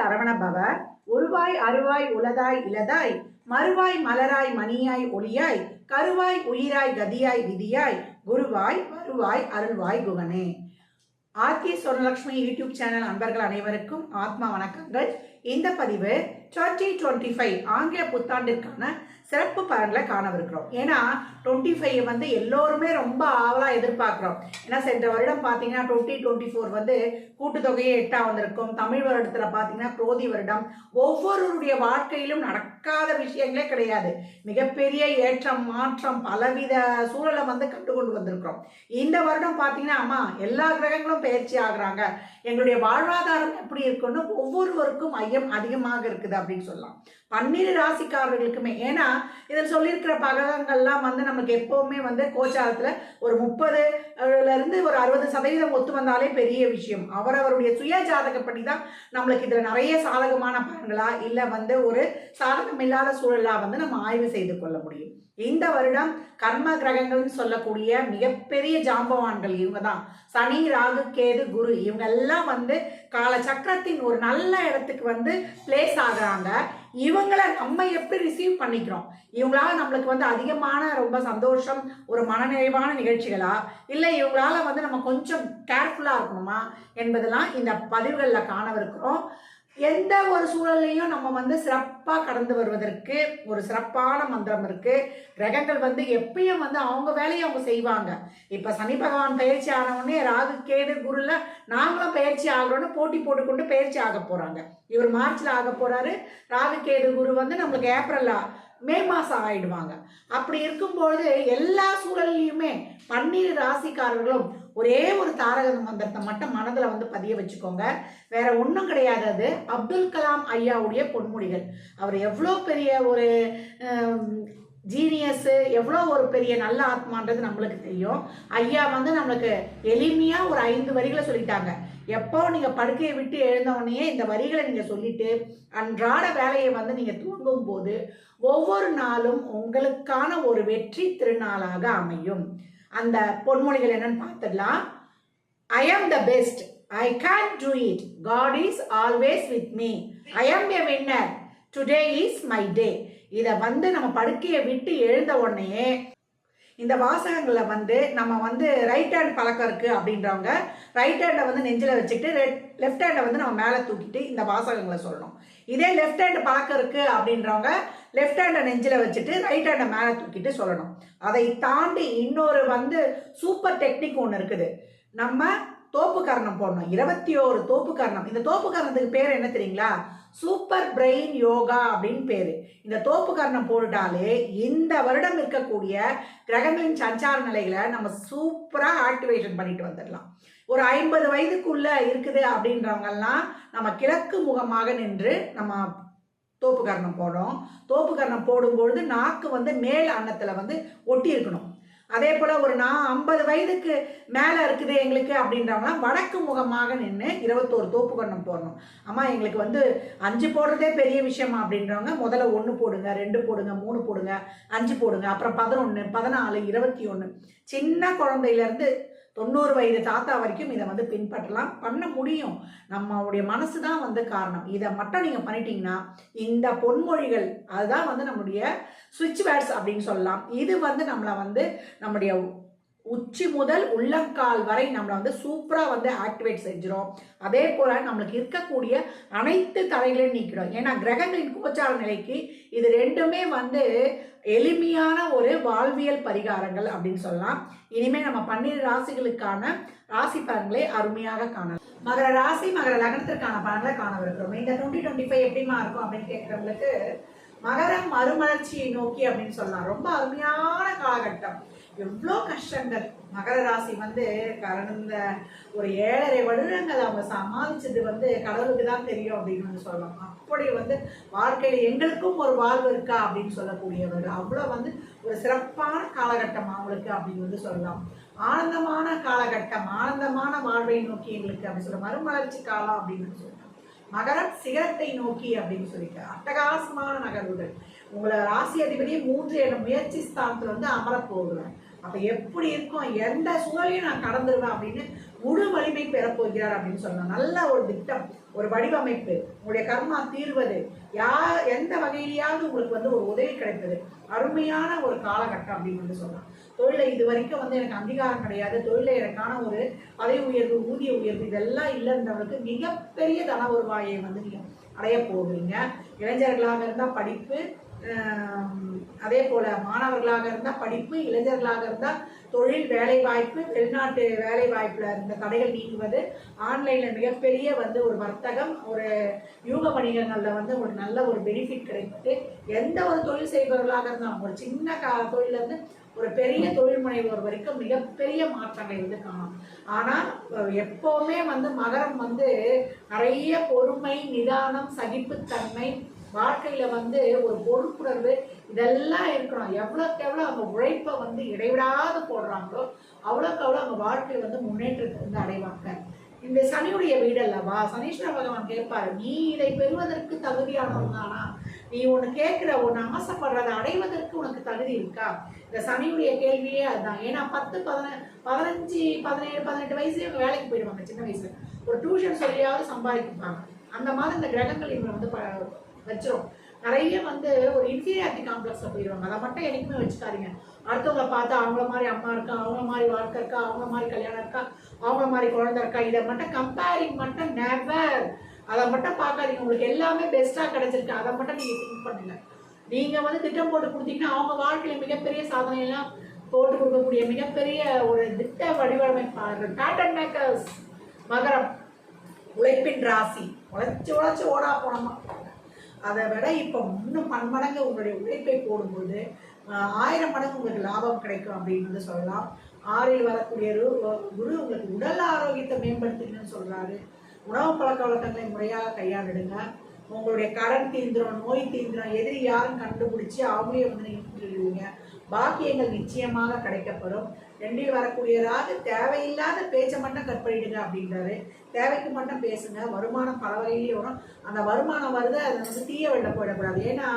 சரவண பவ உருவாய் அருவாய் உலதாய் இலதாய் மறுவாய் மலராய் மணியாய் ஒளியாய் கருவாய் உயிராய் கதியாய் விதியாய் குருவாய் வருவாய் அருள்வாய் குகனே. ஆர்கே சொர்ணலக்ஷ்மி யூடியூப் சேனல் அன்பர்கள் அனைவருக்கும் ஆத்மா வணக்கங்கள். இந்த பதிவு டுவெண்ட்டி டுவெண்ட்டி ஃபைவ் ஆங்கில புத்தாண்டிற்கான சிறப்பு பலன்களை காணவிருக்கிறோம். ஏன்னா டுவெண்ட்டி ஃபைவ் வந்து எல்லோருமே ரொம்ப ஆவலாக எதிர்பார்க்குறோம். ஏன்னா சென்ற வருடம் பார்த்தீங்கன்னா டுவெண்ட்டி டுவெண்ட்டி ஃபோர் வந்து கூட்டுத்தொகையே எட்டாக வந்திருக்கும். தமிழ் வருடத்தில் பார்த்தீங்கன்னா குரோதி வருடம். ஒவ்வொருவருடைய வாழ்க்கையிலும் நடக்காத விஷயங்களே கிடையாது. மிகப்பெரிய ஏற்றம் மாற்றம் பலவித சூழலை வந்து கற்றுக்கொண்டு வந்திருக்கிறோம். இந்த வருடம் பார்த்தீங்கன்னா அம்மா எல்லா கிரகங்களும் பயிற்சி ஆகுறாங்க. எங்களுடைய வாழ்வாதாரம் எப்படி இருக்குன்னு ஒவ்வொருவருக்கும் ஐயம் அதிகமாக இருக்குது. அப்படின்னு சொல்லலாம். பன்னிரு ராசிக்காரர்களுக்குமே ஏன்னா இதில் சொல்லியிருக்கிற பகங்கள்லாம் வந்து நமக்கு எப்போவுமே வந்து கோச்சாரத்தில் ஒரு முப்பதுல இருந்து ஒரு அறுபது சதவீதம் ஒத்து வந்தாலே பெரிய விஷயம். அவரவருடைய சுய ஜாதகப்படி தான் நம்மளுக்கு இதில் நிறைய சாதகமான பலன்களா இல்லை வந்து ஒரு சாதகம் இல்லாத சூழலா வந்து நம்ம ஆய்வு செய்து கொள்ள முடியும். இந்த வருடம் கர்ம கிரகங்கள்னு சொல்லக்கூடிய மிகப்பெரிய ஜாம்பவான்கள் இவங்க தான். சனி ராகு கேது குரு இவங்க எல்லாம் வந்து கால சக்கரத்தின் ஒரு நல்ல இடத்துக்கு வந்து பிளேஸ் ஆகிறாங்க. இவங்கள நம்ம எப்படி ரிசீவ் பண்ணிக்கிறோம்? இவங்களால நம்மளுக்கு வந்து அதிகமான ரொம்ப சந்தோஷம் ஒரு மனநிறைவான நிகழ்ச்சிகளா? இல்லை இவங்களால வந்து நம்ம கொஞ்சம் கேர்ஃபுல்லாக இருக்கணுமா? என்பதெல்லாம் இந்த பதிவுகளில் காணவிருக்கிறோம். எந்த ஒரு சூழல்லையும் நம்ம வந்து சிறப்பாக கடந்து வருவதற்கு ஒரு சிறப்பான மந்திரம் இருக்கு. கிரகங்கள் வந்து எப்பயும் வந்து அவங்க வேலையை அவங்க செய்வாங்க. இப்போ சனி பகவான் பயிற்சி ஆனவுடனே ராகு கேடு குருல நாங்களும் பயிற்சி ஆகிறோன்னு போட்டி போட்டுக்கொண்டு பயிற்சி ஆக போகிறாங்க இவர் மார்ச்சில் ஆக போகிறாரு ராகு கேடு குரு வந்து நம்மளுக்கு ஏப்ரலா மே மாதம் ஆயிடுவாங்க. அப்படி இருக்கும்பொழுது எல்லா சூழல்லையுமே பன்னீர் ராசிக்காரர்களும் ஒரே ஒரு தாரக மந்திரத்தை மட்டும் மனதில் வந்து பதிய வச்சுக்கோங்க. வேற ஒன்றும் கிடையாது அது. அப்துல் கலாம் ஐயாவுடைய பொன்மொழிகள் அவர் எவ்வளோ பெரிய ஒரு ஜீனியஸு எவ்வளோ ஒரு பெரிய நல்ல ஆத்மான்றது நம்மளுக்கு தெரியும். ஐயா வந்து நம்மளுக்கு எளிமையாக ஒரு ஐந்து வரிகளை சொல்லிட்டாங்க. எப்போ நீங்கள் படுக்கையை விட்டு எழுந்த இந்த வரிகளை நீங்கள் சொல்லிட்டு அன்றாட வேலையை வந்து நீங்கள் தூங்கும் போது ஒவ்வொரு நாளும் உங்களுக்கான ஒரு வெற்றி திருநாளாக அமையும். அந்த பொன்மொழிகள் என்னன்னு பார்த்துடலாம். I am the best I can do it God is always with me I am a winner today is my day இதை வந்து நம்ம படுக்கையை விட்டு எழுந்த உடனே இந்த வாசகங்களை வந்து நம்ம வந்து ரைட் ஹேண்ட் பழக்கம் இருக்குது அப்படின்றவங்க ரைட் ஹேண்டை வந்து நெஞ்சில் வச்சுக்கிட்டு ரெட் லெஃப்ட் ஹேண்டை வந்து நம்ம மேலே தூக்கிட்டு இந்த வாசகங்களை சொல்லணும். இதே லெஃப்ட் ஹேண்ட் பழக்கம் இருக்குது அப்படின்றவங்க லெஃப்ட் ஹேண்டை நெஞ்சில் வச்சுட்டு ரைட் ஹேண்டை மேலே தூக்கிட்டு சொல்லணும். அதை தாண்டி இன்னொரு வந்து சூப்பர் டெக்னிக் ஒன்று இருக்குது. நம்ம தோப்பு கரணம் போடணும். இருபத்தி ஓரு தோப்பு கரணம் இந்த தோப்பு கரணத்துக்கு பேர் என்ன தெரியுங்களா? சூப்பர் பிரெயின் யோகா அப்படின்னு பேரு. இந்த தோப்பு கரணம் போட்டுட்டாலே இந்த வருடம் இருக்கக்கூடிய கிரகங்களின் சஞ்சார நிலைகளை நம்ம சூப்பரா ஆக்டிவேஷன் பண்ணிட்டு வந்துடலாம். ஒரு ஐம்பது வயதுக்குள்ள இருக்குது அப்படின்றவங்கெல்லாம் நம்ம கிழக்கு முகமாக நின்று நம்ம தோப்பு கரணம் போடுறோம். தோப்பு கரணம் போடும்பொழுது நாக்கு வந்து மேல் அன்னத்தில் வந்து ஒட்டி இருக்கணும். அதே போல் ஒரு நான் ஐம்பது வயதுக்கு மேலே இருக்குது எங்களுக்கு அப்படின்றவங்களாம் வடக்கு முகமாக நின்று இருபத்தோரு தோப்பு கண்ணம் போடணும். அம்மா எங்களுக்கு வந்து அஞ்சு போடுறதே பெரிய விஷயமா அப்படின்றவங்க முதல்ல ஒன்று போடுங்க ரெண்டு போடுங்க மூணு போடுங்க அஞ்சு போடுங்க அப்புறம் பதினொன்று பதினாலு இருபத்தி ஒன்று சின்ன குழந்தையிலேருந்து தொண்ணூறு வயது தாத்தா வரைக்கும் இதை வந்து பின்பற்றலாம். பண்ண முடியும். நம்மளுடைய மனசு தான் வந்து காரணம். இதை மட்டும் நீங்கள் பண்ணிட்டீங்கன்னா இந்த பொன்மொழிகள் அதுதான் வந்து நம்முடைய சுவிட்ச் பேட்ஸ் அப்படின்னு சொல்லலாம். இது வந்து நம்மளை வந்து நம்முடைய உச்சி முதல் உள்ளங்கால் வரை நம்மளை வந்து சூப்பராக வந்து ஆக்டிவேட் செஞ்சிடும் அதே போல் நம்மளுக்கு இருக்கக்கூடிய அனைத்து தடைகளையும் நீக்கிடும். ஏன்னா கிரகங்களின் கோச்சார நிலைக்கு இது ரெண்டுமே வந்து எளிமையான ஒரு வாழ்வியல் பரிகாரங்கள் அப்படின்னு சொல்லலாம். இனிமேல் நம்ம பன்னிரு ராசிகளுக்கான ராசி பலன்களை அருமையாக காணலாம். மகர ராசி மகர லக்னத்திற்கான பலன்களை காணவிருக்கிறோம். இந்த டுவெண்ட்டி டுவெண்ட்டி ஃபைவ் எப்படிமா இருக்கும் அப்படின்னு கேட்குறவங்களுக்கு மகரம் மறுமலர்ச்சியை நோக்கி அப்படின்னு சொல்லலாம். ரொம்ப அருமையான காலகட்டம். எவ்வளோ கஷ்டங்கள். மகர ராசி வந்து கடந்த ஒரு ஏழரை வருடங்கள் அவங்க சமாளிச்சது வந்து கடவுளுக்கு தான் தெரியும் அப்படின்னு வந்து சொல்லலாம். அப்படி வந்து வாழ்க்கையில் எங்களுக்கும் ஒரு வாழ்வு இருக்கா அப்படின்னு சொல்லக்கூடியவர் அவ்வளோ வந்து ஒரு சிறப்பான காலகட்டம் அவங்களுக்கு அப்படின்னு வந்து சொல்லலாம். ஆனந்தமான காலகட்டம் ஆனந்தமான வாழ்வை நோக்கி எங்களுக்கு அப்படி சொல்ல மறுமலர்ச்சி காலம் அப்படின்னு சொல்லலாம். மகரம் சிகரத்தை நோக்கி அப்படின்னு சொல்லிட்டு அட்டகாசமான நகர்வுகள். உங்களை ராசி அதிபதி மூன்று என முயற்சி ஸ்தானத்தில் வந்து அமரப் அப்போ அப்ப எப்படி இருக்கும்? எந்த சூழலையும் நான் கடந்துருவேன் அப்படின்னு முழு வலிமை பெறப்போகிறார் அப்படின்னு சொல்லலாம் நல்ல ஒரு திட்டம் ஒரு வடிவமைப்பு உங்களுடைய கர்மா தீர்வது யா எந்த வகையிலேயாவது உங்களுக்கு வந்து ஒரு உதவி கிடைப்பது அருமையான ஒரு காலகட்டம் அப்படின்னு வந்து சொல்லலாம் தொழில இது வரைக்கும் வந்து எனக்கு அங்கீகாரம் கிடையாது. தொழிலை எனக்கான ஒரு பதவி உயர்வு ஊதிய உயர்வு இதெல்லாம் இல்லைன்றவங்களுக்கு மிகப்பெரிய தன வருவாயை வந்து நீங்க அடைய போகிறீங்க. இளைஞர்களாக இருந்தால் படிப்பு அதே போல் மாணவர்களாக இருந்தால் படிப்பு இளைஞர்களாக இருந்தால் தொழில் வேலை வாய்ப்பு வெளிநாட்டு வேலைவாய்ப்பில் இருந்த தடைகள் நீங்குவது ஆன்லைனில் மிகப்பெரிய வந்து ஒரு வர்த்தகம் ஒரு யூக வணிகங்களில் வந்து ஒரு நல்ல ஒரு பெனிஃபிட் கிடைப்பது எந்த ஒரு தொழில் செய்பவர்களாக இருந்தாலும் ஒரு சின்ன கா தொழிலேருந்து ஒரு பெரிய தொழில் முனைவோர் வரைக்கும் மிகப்பெரிய மாற்றங்களை வந்து காணும். ஆனால் எப்போவுமே வந்து மகரம் வந்து நிறைய பொறுமை நிதானம் சகிப்புத்தன்மை வாழ்க்கையில் வந்து ஒரு பொறுப்புணர்வு இதெல்லாம் இருக்கணும். எவ்வளோக்கு எவ்வளோ அவங்க உழைப்பை வந்து இடைவிடாது போடுறாங்களோ அவ்வளோக்கு அவ்வளோ அவங்க வாழ்க்கையில வந்து முன்னேற்றத்தை வந்து அடைவாங்க. இந்த சனியுடைய வீடு அல்லவா? சனீஸ்வர பகவான் கேட்பாரு நீ இதை பெறுவதற்கு தகுதியானவன் தானா? நீ ஒன்று கேட்குற ஒன்று ஆசைப்படுறதை அடைவதற்கு உனக்கு தகுதி இருக்கா? இந்த சனியுடைய கேள்வியே அதுதான். ஏன்னா பத்து பதின பதினஞ்சு பதினேழு பதினெட்டு வயசுலேயே இவங்க வேலைக்கு போயிடுவாங்க சின்ன வயசுல. ஒரு டியூஷன் சொல்லியாவது சம்பாதிப்பாங்க. அந்த மாதிரி இந்த கிரகங்கள் இவங்க வந்து ப- வச்சிரும். நிறைய வந்து ஒரு இன்ஃபீரியாரிட்டி காம்ப்ளெக்ஸில் போயிடுவாங்க அதை மட்டும் எனக்குமே வச்சுக்காதீங்க. அடுத்தவங்க பார்த்தா அவங்கள மாதிரி அம்மா இருக்கா அவங்கள மாதிரி வாழ்க்கை இருக்கா அவங்கள மாதிரி கல்யாணம் இருக்கா அவங்கள மாதிரி குழந்தை இருக்கா இதை மட்டும் கம்பேரிங் மட்டும் நெவர் அதை மட்டும் பார்க்காதீங்க. உங்களுக்கு எல்லாமே பெஸ்ட்டாக கிடைச்சிருக்கு. அதை மட்டும் நீங்கள் திங்க் பண்ணுங்க நீங்கள் வந்து திட்டம் போட்டு கொடுத்தீங்கன்னா அவங்க வாழ்க்கையில் மிகப்பெரிய சாதனையெல்லாம் போட்டு கொடுக்கக்கூடிய மிகப்பெரிய ஒரு திட்ட வடிவமைப்பாளர்கள் பேட்டர்ன் மேக்கர்ஸ் மகரம். உழைப்பின் ராசி. உழைச்சி உழைச்சி ஓடா போனோமா? அதை விட இப்போ இன்னும் பன்மடங்கு உங்களுடைய உழைப்பை போடும்போது ஆயிரம் மடங்கு உங்களுக்கு லாபம் கிடைக்கும் அப்படின்னு வந்து சொல்லலாம். ஆறில் வரக்கூடிய குரு உங்களுக்கு உடல் ஆரோக்கியத்தை மேம்படுத்துங்கன்னு சொல்கிறாரு உணவு பழக்க வழக்கங்களை முறையாக கையாளிடுங்க உங்களுடைய கடன் தீந்திரம் நோய் தீந்திரம் எதிரி யாரும் கண்டுபிடிச்சி அவங்களே வந்து நீங்கள் பாக்கியங்கள் நிச்சயமாக கிடைக்கப்பெறும். ரெண்டில் வரக்கூடியதாவது தேவையில்லாத பேச்சை மட்டும் கட் பண்ணிடுங்க அப்படின்றாரு. தேவைக்கு மட்டும் பேசுங்க. வருமானம் பல வகையிலேயே வரும். அந்த வருமானம் வருது அதை வந்து தீய வெள்ள போயிடக்கூடாது. ஏன்னா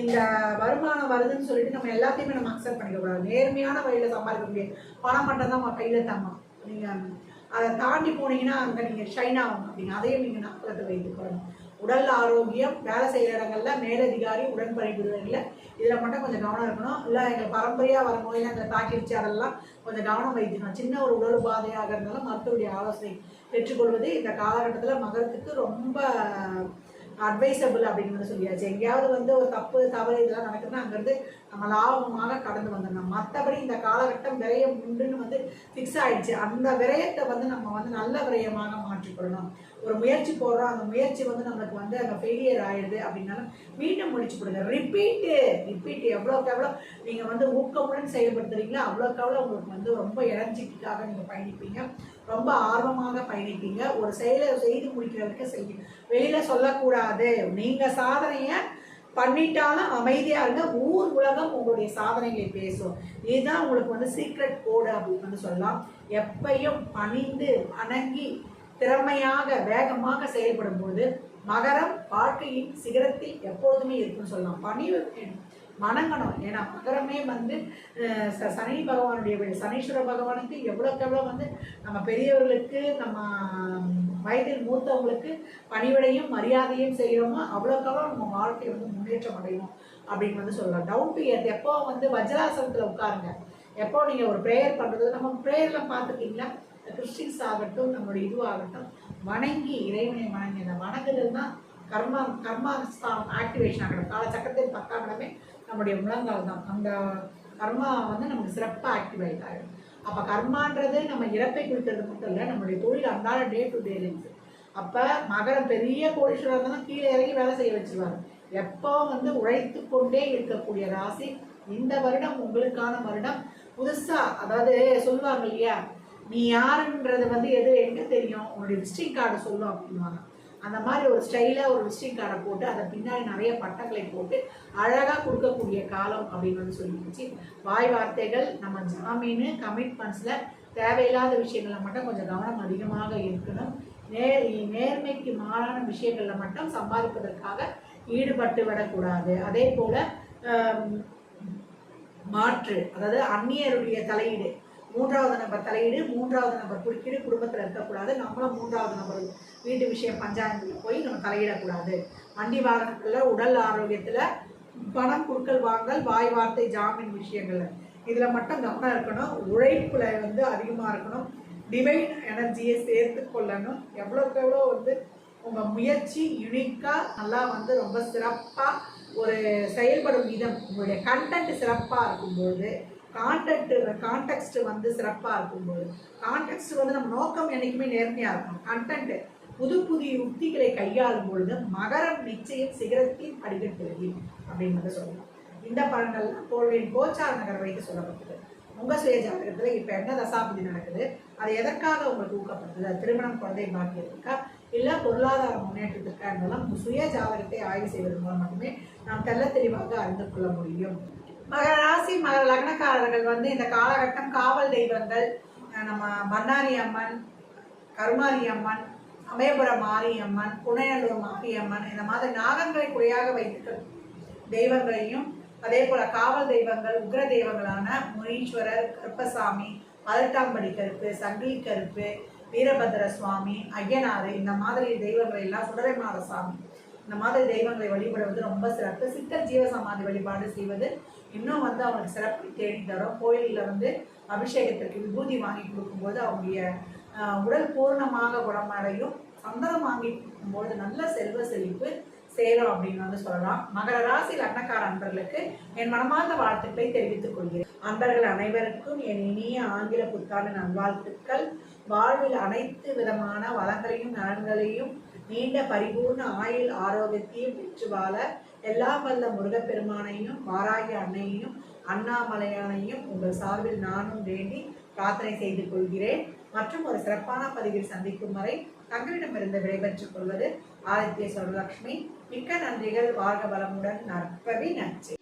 இந்த வருமானம் வருதுன்னு சொல்லிட்டு நம்ம எல்லாத்தையுமே நம்ம அக்செப்ட் பண்ணிக்கக்கூடாது. நேர்மையான வழியில் சம்பாதிக்கக்கூடிய பணம் மட்டும் தான் உங்கள் கையில் தம்மா நீங்கள் அதை தாண்டி போனீங்கன்னா அங்கே நீங்கள் ஷைன் ஆகும். அப்படிங்க அதையும் நீங்கள் நக்கலத்தை வைத்துக்கணும் உடல் ஆரோக்கியம் வேலை செய்கிற இடங்கள்ல மேலதிகாரி உடன் பணிபுரிவதில் இதில் மட்டும் கொஞ்சம் கவனம் இருக்கணும். இல்லை எங்கள் பரம்பரையாக வர நோயில் அந்த தாக்கிடுச்சு அதெல்லாம் கொஞ்சம் கவனம் வைத்துக்கணும் சின்ன ஒரு உடல் உபாதையாக இருந்தாலும் மருத்துவருடைய ஆலோசனை பெற்றுக்கொள்வது இந்த காலகட்டத்தில் மகரத்துக்கு ரொம்ப அட்வைசபிள் அப்படின்னு வந்து சொல்லியாச்சு. எங்கேயாவது வந்து ஒரு தப்பு தவறு இதெல்லாம் நடக்குதுன்னா அங்கேருந்து நம்ம லாபமாக கடந்து வந்துடணும். மற்றபடி இந்த காலகட்டம் விரயம் உண்டுன்னு வந்து ஃபிக்ஸ் ஆகிடுச்சு அந்த விரயத்தை வந்து நம்ம வந்து நல்ல விரயமாக மாற்றிக்கொள்ளணும். ஒரு முயற்சி போடுறோம். அந்த முயற்சி வந்து நம்மளுக்கு வந்து அங்கே ஃபெயிலியர் ஆயிடுது அப்படின்னாலும் மீண்டும் முடிச்சு கொடுங்க ரிப்பீட்டு ரிப்பீட் எவ்வளோக்கு எவ்வளோ நீங்கள் வந்து ஊக்கமுடன் செயல்படுத்துறீங்களோ அவ்வளோக்கு அவ்வளோ உங்களுக்கு வந்து ரொம்ப எனர்ஜிட்டிக்காக நீங்கள் பயணிப்பீங்க. ரொம்ப ஆர்வமாக பயணிப்பீங்க. ஒரு செயலை செய்து முடிக்கிற வரைக்கும் செய்ய வெளியில் சொல்லக்கூடாது. நீங்கள் சாதனையை பண்ணிட்டாலும் அமைதியாக இருங்க. ஊர் உலகம் உங்களுடைய சாதனைகளை பேசும். இதுதான் உங்களுக்கு வந்து சீக்ரெட் கோடு அப்படின்னு வந்து சொல்லலாம். எப்பையும் பணிந்து அணங்கி திறமையாக வேகமாக செயல்படும் போது மகரம் வாழ்க்கையின் சிகரத்தில் எப்பொழுதுமே இருக்குன்னு சொல்லலாம். பணி வணங்கணும். ஏன்னா மகரமே வந்து ச- சனி பகவானுடைய சனீஸ்வர பகவானுக்கு எவ்வளோக்கு எவ்வளோ வந்து நம்ம பெரியவர்களுக்கு நம்ம வயதில் மூத்தவங்களுக்கு பணிவிடையும் மரியாதையும் செய்கிறோமோ அவ்வளோக்கு அவ்வளோ நம்ம வாழ்க்கை வந்து முன்னேற்றம் அடையும் அப்படின்னு வந்து சொல்லலாம். டவுன் டு எர்த் எப்போ வந்து வஜ்ராசனத்தில் உட்காருங்க. எப்போ நீங்கள் ஒரு ப்ரேயர் பண்ணுறது நம்ம ப்ரேயரில் பார்த்துருக்கீங்களா? கிறிஸ்டின்ஸ் ஆகட்டும் நம்மளுடைய இதுவாகட்டும் வணங்கி இறைவனை வணங்கி அந்த வணங்குதல் தான் கர்மா கர்மா ஆக்டிவேஷன் ஆகணும். காலச்சக்கரத்தின் பத்தாம் இடமே நம்முடைய முழங்கால் தான். அந்த கர்மா வந்து நமக்கு சிறப்பாக ஆக்டிவேட் ஆகிடும் அப்போ கர்மான்றது நம்ம இறப்பை குறிக்கிறது மட்டும் இல்லை நம்மளுடைய தொழில் அன்றாட டே டு டே லைஃப் அப்போ மகரம் பெரிய கோடீஸ்வரர் இருந்தாலும் கீழே இறங்கி வேலை செய்ய வச்சிருவாங்க எப்போ வந்து உழைத்து கொண்டே இருக்கக்கூடிய ராசி இந்த வருடம் உங்களுக்கான வருடம். புதுசாக அதாவது சொல்லுவாங்க இல்லையா? நீ யாருன்றது வந்து எது எங்கே தெரியும்? உன்னுடைய விசிட்டிங் கார்டு சொல்லும் அப்படின்வாங்க அந்த மாதிரி ஒரு ஸ்டைலாக ஒரு விசிட்டிங் கார்டை போட்டு அதை பின்னாடி நிறைய பட்டங்களை போட்டு அழகாக கொடுக்கக்கூடிய காலம் அப்படின்னு வந்து சொல்லிடுச்சு வாய் வார்த்தைகள் நம்ம ஜாமீனு கமிட்மெண்ட்ஸில் தேவையில்லாத விஷயங்களில் மட்டும் கொஞ்சம் கவனம் அதிகமாக இருக்கணும். நேர் நேர்மைக்கு மாறான விஷயங்களில் மட்டும் சம்பாதிப்பதற்காக ஈடுபட்டு விடக்கூடாது. அதே போல் மாற்று அதாவது அந்நியருடைய தலையீடு மூன்றாவது நபர் தலையீடு மூன்றாவது நம்பர் குறுக்கீடு குடும்பத்தில் இருக்கக்கூடாது. நம்மளும் மூன்றாவது நபர் வீட்டு விஷயம் பஞ்சாயத்தில் போய் நம்ம தலையிடக்கூடாது. வண்டி வாகனத்தில் உடல் ஆரோக்கியத்தில் பணம் கொடுக்கல் வாங்கல் வாய் வார்த்தை ஜாமீன் விஷயங்கள் இதில் மட்டும் கவனம் இருக்கணும். உழைப்பில் வந்து அதிகமாக இருக்கணும். டிவைன் எனர்ஜியை சேர்த்து கொள்ளணும். எவ்வளோக்கு எவ்வளோ வந்து உங்கள் முயற்சி யுனிக்காக நல்லா வந்து ரொம்ப சிறப்பாக ஒரு செயல்படும் விதம் உங்களுடைய கண்டென்ட் சிறப்பாக இருக்கும்பொழுது கான்டென்ட் கான்டெக்ட் வந்து சிறப்பாக இருக்கும்போது. கான்டெக்ட் வந்து நம்ம நோக்கம் என்றைக்குமே நேர்மையாக இருக்கும் கண்டென்ட் புது புதிய உத்திகளை கையாளும் பொழுது மகரம் நிச்சயம் சிகரத்தின் படிக்கட்டுகிறது அப்படின்னு வந்து சொல்லலாம். இந்த பலன்கள்லாம் கோள்களின் கோச்சார் நகர் வரைக்கும் சொல்லப்பட்டது. உங்கள் சுய ஜாதகத்தில் இப்போ என்ன தசாபதி நடக்குது? அது எதற்காக உங்களுக்கு ஊக்கப்படுத்துது? அது திருமணம் குழந்தை பாக்கியத்திற்கா இல்லை பொருளாதார முன்னேற்றத்திற்கா என்பதெல்லாம் உங்கள் சுய ஜாதகத்தை ஆய்வு செய்வதன் மூலம் மட்டுமே நாம் தெல்ல தெளிவாக அறிந்து கொள்ள முடியும். மகர ராசி மகர லக்னக்காரர்கள் வந்து இந்த காலகட்டம் காவல் தெய்வங்கள். நம்ம மன்னாரி அம்மன் கருமாரி அம்மன் அமயபுரம் மாரியம்மன் புனையலூர் மாரியம்மன் இந்த மாதிரி நாகங்களை குறையாக வைத்து தெய்வங்களையும் அதே போல காவல் தெய்வங்கள் உக்ர தெய்வங்களான முனீஸ்வரர் கருப்பசாமி பதினெட்டாம்படி கருப்பு சங்கிலி கருப்பு வீரபத்திர சுவாமி ஐயனாறு இந்த மாதிரி தெய்வங்களை எல்லாம் சுடரை மாதசாமி இந்த மாதிரி தெய்வங்களை வழிபடுவது ரொம்ப சிறப்பு. சித்தர் ஜீவசமாதி வழிபாடு செய்வது இன்னும் வந்து அவங்களுக்கு சிறப்பு தேடி தரும். கோயிலில் வந்து அபிஷேகத்திற்கு விபூதி வாங்கி கொடுக்கும்போது அவங்களுடைய உடல் பூர்ணமாக குணமடையும். சந்தனம் வாங்கி கொடுக்கும்போது நல்ல செல்வ செழிப்பு சேரும் அப்படின்னு வந்து சொல்லலாம். மகர ராசி லக்னக்கார அன்பர்களுக்கு என் மனமார்ந்த வாழ்த்துக்களை தெரிவித்துக் கொள்கிறேன். அன்பர்கள் அனைவருக்கும் என் இனிய ஆங்கில புத்தாண்டு நல்வாழ்த்துக்கள். வாழ்வில் அனைத்து விதமான வளங்களையும் நலன்களையும் நீண்ட பரிபூர்ண ஆயுள் ஆரோக்கியத்தையும் பெற்று வாழ எல்லாம் வல்ல முருகப்பெருமானையும் வாராகி அன்னையையும் அண்ணாமலையானையும் உங்கள் சார்பில் நானும் வேண்டி பிரார்த்தனை செய்து கொள்கிறேன். மற்றும் ஒரு சிறப்பான பதிவில் சந்திக்கும் வரை தங்களிடமிருந்து விடைபெற்றுக் கொள்வது ஆதித்ய சுவலட்சுமி மிக்க நன்றிகள் வாழ்க வளமுடன் நற்பவி நன்றி.